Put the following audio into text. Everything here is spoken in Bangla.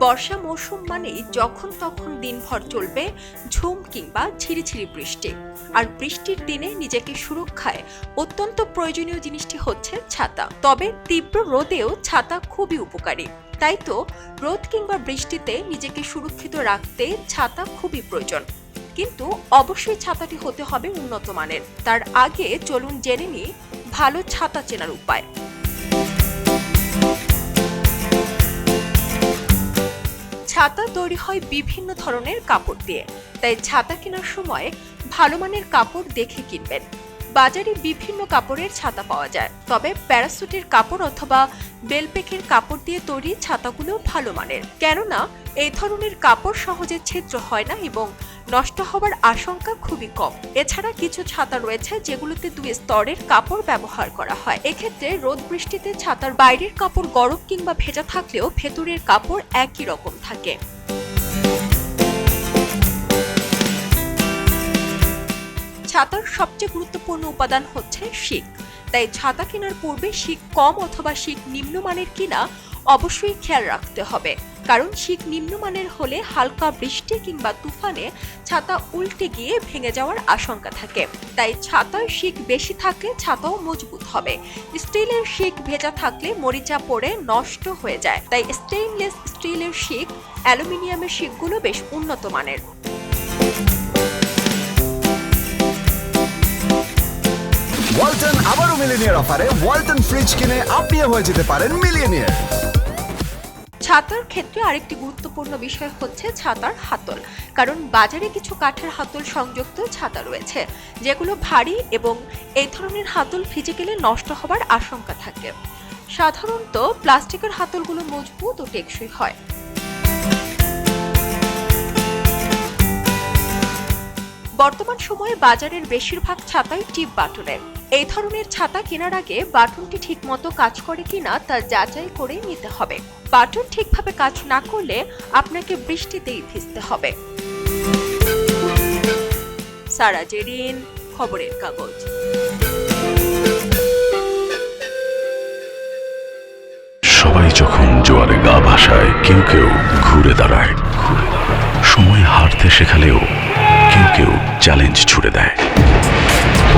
বর্ষা মৌসুম মানেই যখন তখন দিনভর চলবে ঝুম কিংবা ঝিরিঝিরি বৃষ্টি। আর বৃষ্টির দিনে নিজেকে সুরক্ষায় অত্যন্ত প্রয়োজনীয় জিনিসটি হচ্ছে ছাতা। তবে তীব্র রোদেও ছাতা খুবই উপকারী। তাই তো রোদ কিংবা বৃষ্টিতে নিজেকে সুরক্ষিত রাখতে ছাতা খুবই প্রয়োজন। কিন্তু অবশ্যই ছাতাটি হতে হবে উন্নত মানের। তার আগে চলুন জেনে নিই ভালো ছাতা চেনার উপায়। ছাতা তৈরি হয় বিভিন্ন ধরনের কাপড় দিয়ে। তাই ছাতা কেনার সময় ভালো মানের কাপড় দেখে কিনবেন। বাজারে বিভিন্ন কাপড়ের ছাতা পাওয়া যায়। তবে প্যারাসুটের কাপড় অথবা বেলপেকের কাপড় দিয়ে তৈরি ছাতাগুলো ভালো মানের। কেননা, এই ধরনের কাপড় সহজে ছিদ্র হয় না এবং নষ্ট হওয়ার আশঙ্কা খুবই কম। এছাড়া কিছু ছাতা রয়েছে যেগুলোতে দুই স্তরের কাপড় ব্যবহার করা হয়। এক্ষেত্রে রোদ বৃষ্টিতে ছাতার বাইরের কাপড় গরম কিংবা ভেজা থাকলেও ভেতরের কাপড় একই রকম থাকে। ছাতার সবচেয়ে গুরুত্বপূর্ণ উপাদান হচ্ছে শিক। তাই ছাতা কেনার পূর্বে শিক কম অথবা শিক নিম্নমানের কিনা অবশ্যই খেয়াল রাখতে হবে। কারণ শিক নিম্নমানের হলে হালকা বৃষ্টি কিংবা তুফানে ছাতা উল্টে গিয়ে ভেঙে যাওয়ার আশঙ্কা থাকে। তাই ছাতার শিক বেশি থাকলে ছাতাও মজবুত হবে। স্টিলের শিক ভেজা থাকলে মরিচা পড়ে নষ্ট হয়ে যায়। তাই স্টেইনলেস স্টিলের শিক অ্যালুমিনিয়ামের শিকগুলো বেশ উন্নত মানের। মিলিনিয়ার অফারে ওয়ালটন ফ্রিজ কিনে আপনিও হয়ে যেতে পারেন মিলিয়নিয়ার ছাতার ক্ষেত্রে আরেকটি গুরুত্বপূর্ণ বিষয় হচ্ছে ছাতার হাতল। কারণ বাজারে কিছু কাঠের হাতল সংযুক্ত ছাতা রয়েছে, যেগুলো ভারী এবং এই ধরনের হাতল গেলে নষ্ট হবার আশঙ্কা থাকে। সাধারণত প্লাস্টিকের হাতলগুলো মজবুত ও টেকসই হয়। বর্তমান সময়ে বাজারের বেশিরভাগ ছাতাই টিপ বাটনের এই ধরনের ছাতা কেনার আগে বাটনটি ঠিকমতো কাজ করে কিনা তা যাচাই করে নিতে হবে। বাটন ঠিকভাবে কাজ না করলে আপনাকে বৃষ্টিতেই ভিজতে হবে। সারা জেরিন খবরের কাগজ। সবাই যখন জোয়ারে গা ভাসায়, কেউ কেউ ঘুরে দাঁড়ায়। ঘুরে দাঁড়ায়। সময় হারতে শেখালেও কেউ কেউ চ্যালেঞ্জ ছুড়ে দেয়।